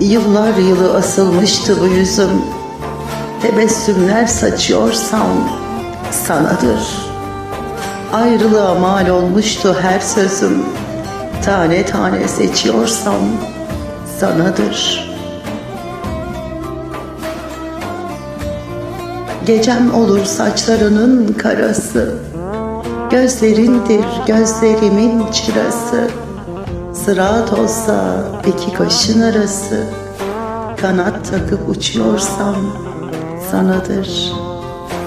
Yıllar yılı asılmıştı bu yüzüm Tebessümler saçıyorsam sanadır. Ayrılığa mal olmuştu her sözüm. Tane tane seçiyorsam sanadır. Gecem olur saçlarının karası. Gözlerindir gözlerimin çırası. Sırat olsa iki kaşın arası. Kanat takıp uçuyorsam sanadır,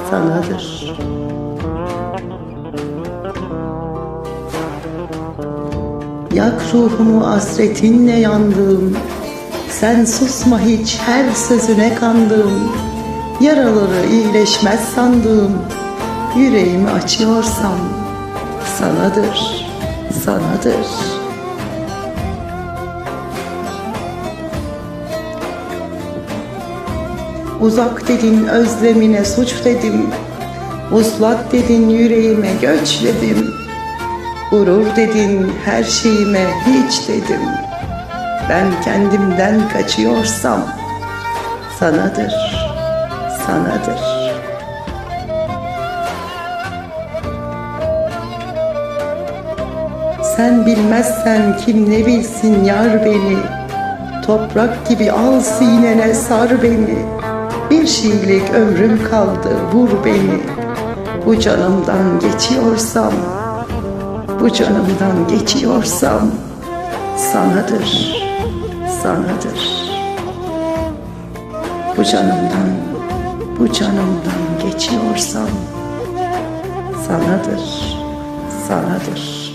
sanadır. Yak ruhumu hasretinle yandığım Sen susma hiç her sözüne kandığım Yaraları iyileşmez sandığım Yüreğimi açıyorsam sanadır, sanadır. Uzak dedin özlemine suç dedim. Vuslat dedin yüreğime göç dedim. Gurur dedin her şeyime hiç dedim. Ben kendimden kaçıyorsam Sanadır, sanadır. Sen bilmezsen kim ne bilsin yar beni? Toprak gibi al sinene sar beni Bir şeylik ömrüm kaldı vur beni. Bu canımdan geçiyorsam Bu canımdan geçiyorsam Sanadır, sanadır. Bu canımdan, bu canımdan geçiyorsam Sanadır, sanadır